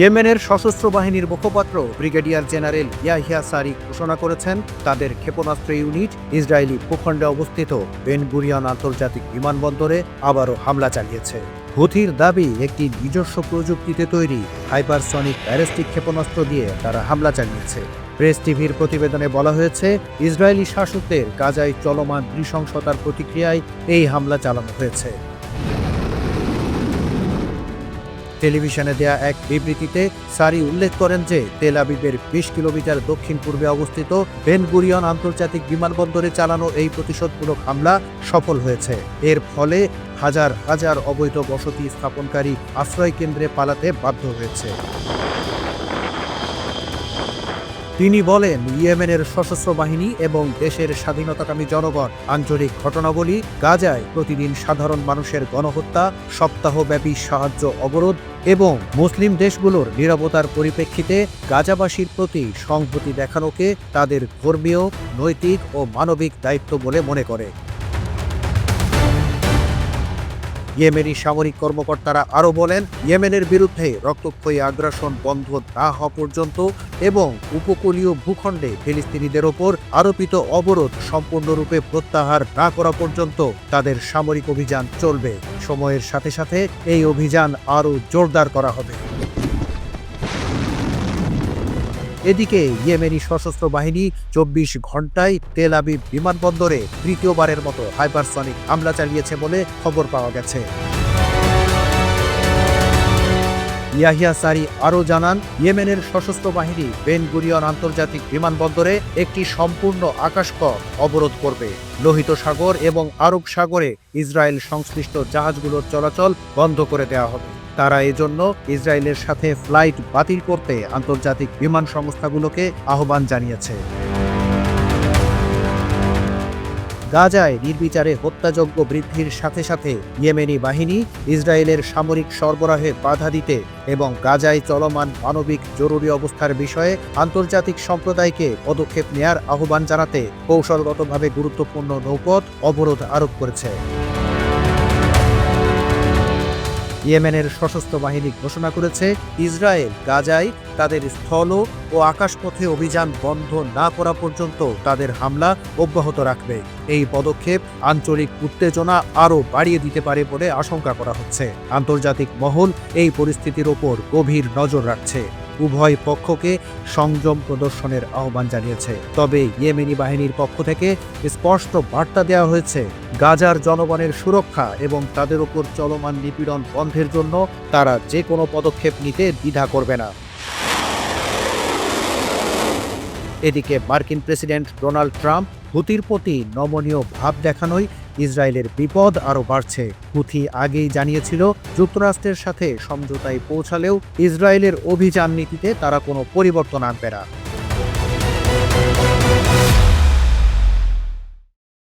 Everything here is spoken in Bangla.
ইয়েমেনের সশস্ত্র বাহিনীর মুখপাত্র ব্রিগেডিয়ার জেনারেল ইয়াহিয়া সারি ঘোষণা করেছেন, তাদের ক্ষেপণাস্ত্র ইউনিট ইসরায়েলি ভূখণ্ডে অবস্থিত বেন গুরিয়ন আন্তর্জাতিক বিমানবন্দরে আবারও হামলা চালিয়েছে। হুথির দাবি, একটি নিজস্ব প্রযুক্তিতে তৈরি হাইপারসনিক ব্যালিস্টিক ক্ষেপণাস্ত্র দিয়ে তারা হামলা চালিয়েছে। প্রেস টিভির প্রতিবেদনে বলা হয়েছে, ইসরায়েলি শাসকদের গাজায় চলমান নৃশংসতার প্রতিক্রিয়ায় এই হামলা চালানো হয়েছে। টেলিভিশনে দেয়া এক বিবৃতিতে সারি উল্লেখ করেন যে, তেল আবিবের বিশ কিলোমিটার দক্ষিণ পূর্বে অবস্থিত বেনগুরিয়ন আন্তর্জাতিক বিমানবন্দরে চালানো এই প্রতিশোধমূলক হামলা সফল হয়েছে। এর ফলে হাজার হাজার অবৈধ বসতি স্থাপনকারী আশ্রয় কেন্দ্রে পালাতে বাধ্য হয়েছে। তিনি বলেন, ইয়েমেনের সশস্ত্র বাহিনী এবং দেশের স্বাধীনতাকামী জনগণ, আঞ্চলিক ঘটনাবলী, গাজায় প্রতিদিন সাধারণ মানুষের গণহত্যা, সপ্তাহব্যাপী সাহায্য অবরোধ এবং মুসলিম দেশগুলোর নিরাপতার পরিপ্রেক্ষিতে গাজাবাসীর প্রতি সংহতি দেখানোকে তাদের ধর্মীয়, নৈতিক ও মানবিক দায়িত্ব বলে মনে করে। ইয়েমেনি সামরিক কর্মকর্তারা আরও বলেন, ইয়েমেনের বিরুদ্ধে রক্তক্ষয়ী আগ্রাসন বন্ধ না হওয়া পর্যন্ত এবং উপকূলীয় ভূখণ্ডে ফিলিস্তিনিদের ওপর আরোপিত অবরোধ সম্পূর্ণরূপে প্রত্যাহার না করা পর্যন্ত তাদের সামরিক অভিযান চলবে। সময়ের সাথে সাথে এই অভিযান আরও জোরদার করা হবে। এদিকে ইয়েমেনি সশস্ত্র বাহিনী চব্বিশ ঘন্টায় তেল আবিব বিমানবন্দরে তৃতীয়বারের মতো হাইপারসনিক হামলা চালিয়েছে বলে খবর পাওয়া গেছে। ইয়াহিয়া সারি আরও জানান, ইয়েমেনের সশস্ত্র বাহিনী বেন গুরিয়ন আন্তর্জাতিক বিমানবন্দরে একটি সম্পূর্ণ আকাশপথ অবরোধ করবে। লোহিত সাগর এবং আরব সাগরে ইসরায়েল সংশ্লিষ্ট জাহাজগুলোর চলাচল বন্ধ করে দেওয়া হবে। তারা এজন্য ইসরায়েলের সাথে ফ্লাইট বাতিল করতে আন্তর্জাতিক বিমান সংস্থাগুলোকে আহ্বান জানিয়েছে। গাজায় নির্বিচারে হত্যাযজ্ঞ বৃদ্ধির সাথে সাথে ইয়েমেনি বাহিনী ইসরায়েলের সামরিক সরবরাহে বাধা দিতে এবং গাজায় চলমান মানবিক জরুরি অবস্থার বিষয়ে আন্তর্জাতিক সম্প্রদায়কে পদক্ষেপ নেয়ার আহ্বান জানাতে কৌশলগতভাবে গুরুত্বপূর্ণ নৌপথ অবরোধ আরোপ করেছে। ইয়েমেনের সশস্ত্র বাহিনী ঘোষণা করেছে, ইসরায়েল গাজায় তাদের স্থল ও আকাশপথে অভিযান বন্ধ না করা পর্যন্ত তাদের হামলা অব্যাহত রাখবে। এই পদক্ষেপ আঞ্চলিক উত্তেজনা আরও বাড়িয়ে দিতে পারে বলে আশঙ্কা করা হচ্ছে। আন্তর্জাতিক মহল এই পরিস্থিতির ওপর গভীর নজর রাখছে। উভয় পক্ষকে সংযম প্রদর্শনের আহ্বান জানিয়েছে। তবে ইয়েমেনি বাহিনীর পক্ষ থেকে স্পষ্ট বার্তা দেওয়া হয়েছে, গাজার জনগণের সুরক্ষা এবং তাদের উপর চলমান নিপীড়ন বন্ধের জন্য তারা যে কোনো পদক্ষেপ নিতে দ্বিধা করবে না। এদিকে মার্কিন প্রেসিডেন্ট ডোনাল্ড ট্রাম্প হুতির প্রতি নমনীয় ভাব দেখানোয় ইসরায়েলের বিপদ আরও বাড়ছে। হুথি আগেই জানিয়েছিল, যুক্তরাষ্ট্রের সাথে সমঝোতায় পৌঁছালেও ইসরায়েলের অভিযান নীতিতে তারা কোনো পরিবর্তন আনবে না।